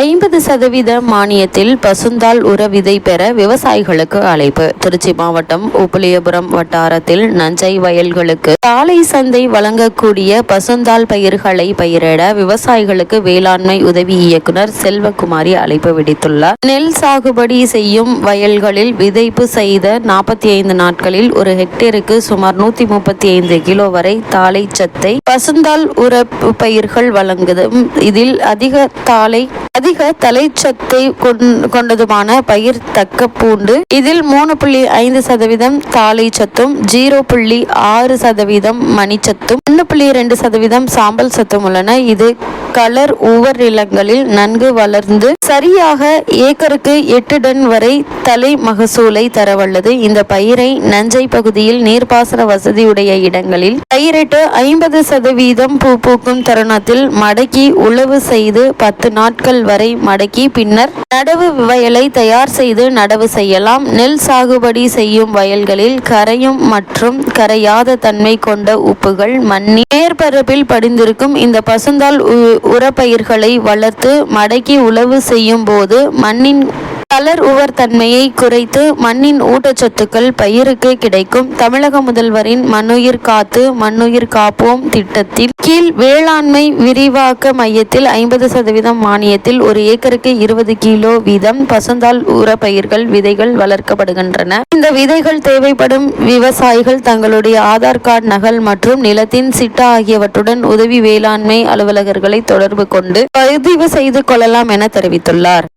ஐம்பது சதவீத மானியத்தில் பசுந்தாள் உர விதை பெற விவசாயிகளுக்கு அழைப்பு. திருச்சி மாவட்டம் உப்பிலியபுரம் வட்டாரத்தில் நஞ்சை வயல்களுக்கு சாலை சந்தை வழங்கக்கூடிய பசுந்தாள் பயிர்களை பயிரிட விவசாயிகளுக்கு வேளாண்மை உதவி இயக்குனர் செல்வகுமாரி அழைப்பு விடுத்துள்ளார். நெல் சாகுபடி செய்யும் வயல்களில் விதைப்பு செய்த நாற்பத்தி ஐந்து நாட்களில் ஒரு ஹெக்டேருக்கு சுமார் நூத்தி முப்பத்தி ஐந்து கிலோ வரை தாளை சத்தை பசுந்தாள் உர பயிர்கள் வழங்குதும் இதில் அதிக தாளை அதிக தலைச்சத்தை கொண்டதுமான பயிர் தக்க பூண்டு. இதில் மூணு புள்ளி ஐந்து சதவீதம் தாலை சத்தும் ஜீரோ புள்ளி ஆறு சதவீதம் மணிச்சத்தும் ஒன்று புள்ளி ரெண்டு சதவீதம் சாம்பல் சத்தும் உள்ளன. இது கலர் உவர் நிலங்களில் நன்கு வளர்ந்து சரியாக ஏக்கருக்கு எட்டு டன் வரை தலை மகசூலை தரவல்லது. இந்த பயிரை நஞ்சை பகுதியில் நீர்ப்பாசன வசதியுடைய இடங்களில் பயிரிட்டு ஐம்பது சதவீதம் பூ பூக்கும் தருணத்தில் மடக்கி உழவு செய்து பத்து நாட்கள் வரை மடக்கி பின்னர் நடவு வயலை தயார் செய்து நடவு செய்யலாம். நெல் சாகுபடி செய்யும் வயல்களில் கரையும் மற்றும் கரையாத தன்மை கொண்ட உப்புகள் மண்ணி. மேற்பரப்பில் படிந்திருக்கும் இந்த பசுந்தால் உரப்பயிர்களை வளர்த்து மடக்கி உழவு செய்யும் போது மண்ணின் கலர் உவர் தன்மையை குறைத்து மண்ணின் ஊட்டச்சத்துக்கள் பயிருக்கு கிடைக்கும். தமிழக முதல்வரின் மண்ணுயிர் காத்து மண்ணுயிர் காப்போம் திட்டத்தின் கீழ் வேளாண்மை விரிவாக்க மையத்தில் ஐம்பது சதவீதம் மானியத்தில் ஒரு ஏக்கருக்கு இருபது கிலோ வீதம் பசுந்தால் உர பயிர்கள் விதைகள் வளர்க்கப்படுகின்றன. இந்த விதைகள் தேவைப்படும் விவசாயிகள் தங்களுடைய ஆதார் கார்டு நகல் மற்றும் நிலத்தின் சிட்டா ஆகியவற்றுடன் உதவி வேளாண்மை அலுவலகர்களை தொடர்பு கொண்டு பதிவு செய்து கொள்ளலாம் என தெரிவித்துள்ளார்.